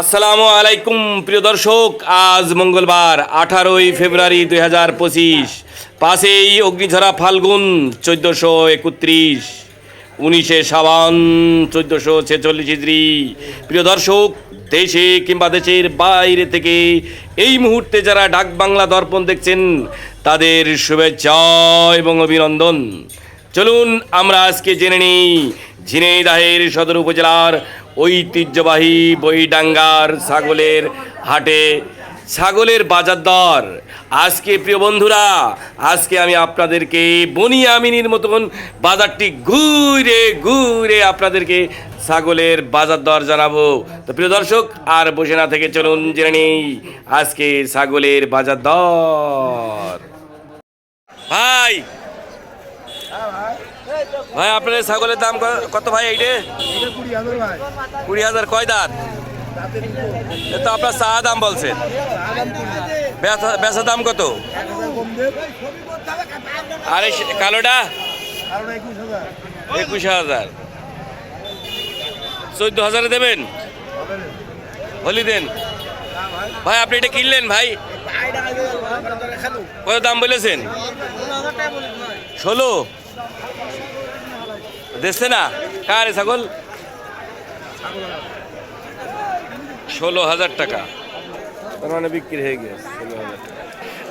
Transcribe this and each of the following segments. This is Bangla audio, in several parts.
আসসালামু আলাইকুম, প্রিয় দর্শক। আজ মঙ্গলবার, আঠারোই ফেব্রুয়ারি দুই হাজার পঁচিশ, পাশেই অগ্নিঝরা ফাল্গুন, চোদ্দোশো একত্রিশ, উনিশে সাবান চোদ্দোশো ছেচল্লিশ ইদ্রি প্রিয় দর্শক, দেশে কিংবা দেশের বাইরে থেকে এই মুহূর্তে যারা ডাক বাংলা দর্পণ দেখছেন, তাদের শুভেচ্ছা এবং অভিনন্দন। চলুন আমরা আজকে জেনে নিই ঝিনাইদাহের সদর উপজেলার ঐতিহ্যবাহী বইডাঙ্গার ছাগলের হাটে ছাগলের বাজার দর। আজকে প্রিয় বন্ধুরা, আজকে আমি আপনাদেরকে বনিয়ামিনীর মতন বাজারটি ঘুরে ঘুরে আপনাদেরকে ছাগলের বাজার দর জানাব। তো প্রিয় দর্শক, আর বসে না থেকে চলুন, জেনে নেই আজকে ছাগলের বাজার দর। ভাই ভাই আপনাদের ছাগলের দাম কত ভাই এইটে? কুড়ি হাজার কয় দাঁত? তো আপনার চা দাম বলছেন বেচা দাম কত? আরে কালোটা? একুশ হাজার। চোদ্দ হাজারে দেবেন? হলি দেন। ভাই, আপনি এটা কিনলেন ভাই? কত দাম বলেছেন? ষোলো? দেখছে না? কার ছাগল? ষোলো হাজার টাকা। মানে বিক্রি হয়ে গেছে ষোলো হাজার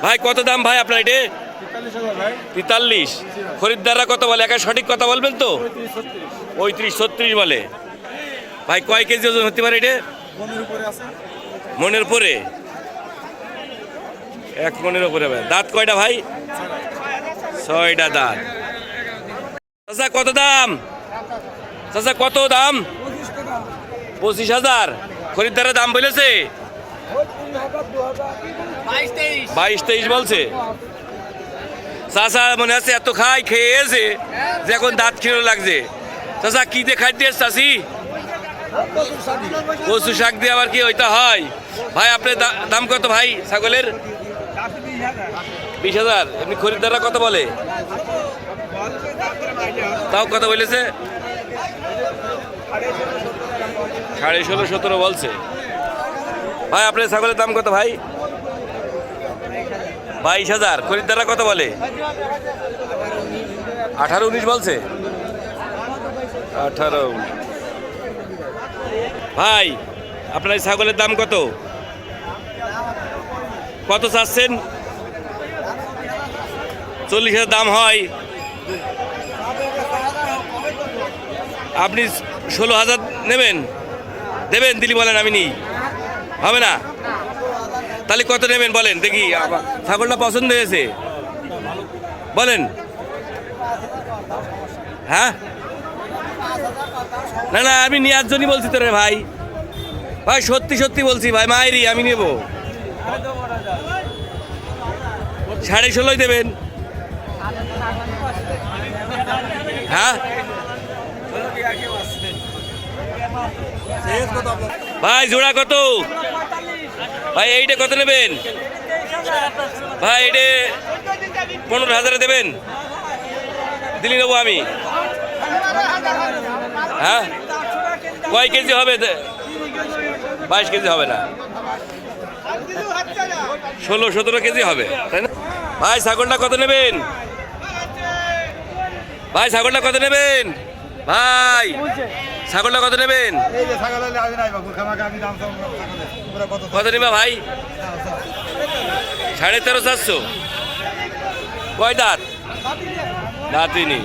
ভাই কত দাম ভাই আপনার এটা? তেতাল্লিশ খরিদ্দাররা কত বলে? একা সঠিক কথা বলবেন তো? পঁয়ত্রিশ ছত্রিশ বলে। ভাই কয় কেজি ওজন হতে পারে এটা? মনের উপরে এক মনের উপরে ভাই। দাঁত কয়টা ভাই? ছয়টা দাঁত। চাচা কত দাম? চাচা কত দাম? পঁচিশ হাজার। খরিদ্দারের দাম বলেছে? বাইশ তেইশ বলছে। চাচা মনে আছে এত খাই খেয়েছে যে এখন দাঁত খিরো লাগছে। চাচা কি দিয়ে খাই দিয়ে চাষি কচু শাক দিয়ে আবার কি ওইটা হয়? ভাই আপনার দাম কত ভাই ছাগলের? বিশ হাজার। এমনি খরিদ্দাররা কত বলে? তাও কথা বলেছে? সাড়ে ষোলো সতেরো বলছে। ভাই আপনার ছাগলের দাম কত ভাই? বাইশ হাজার। খরিদ্দাররা কত বলে? আঠারো উনিশ বলছে? আঠারো ভাই আপনার ছাগলের দাম কত? কত চাচ্ছেন? চল্লিশ হাজার দাম হয়। আপনি ষোলো হাজার নেবেন? দেবেন, দিলি বলেন, আমি নিই। হবে না? তাহলে কত নেবেন বলেন? দেখি ছাগলটা পছন্দ হয়েছে। বলেন। হ্যাঁ? না না, আমি নেওয়ার জন্যই বলছি তো রে ভাই। ভাই, সত্যি সত্যি বলছি ভাই মায়েরই আমি নেব। সাড়ে ষোলোই দেবেন। হ্যাঁ? ভাই, জোড়া কত? ভাই, এইটা কত নেবেন? ভাই, এইটা পনেরো হাজারে দেবেন। দিলি নেব আমি। হ্যাঁ? কয় কেজি হবে? বাইশ কেজি হবে না। ষোলো, সতেরো কেজি হবে, তাই না? ভাই, ছাগলটা কত নেবেন? ভাই ছাগলটা কত নেবেন? ভাই ছাগলটা কত নেবেন? কত নেবে ভাই? সাড়ে তেরো চারশো। কয় দাঁত? দাঁতই নেই।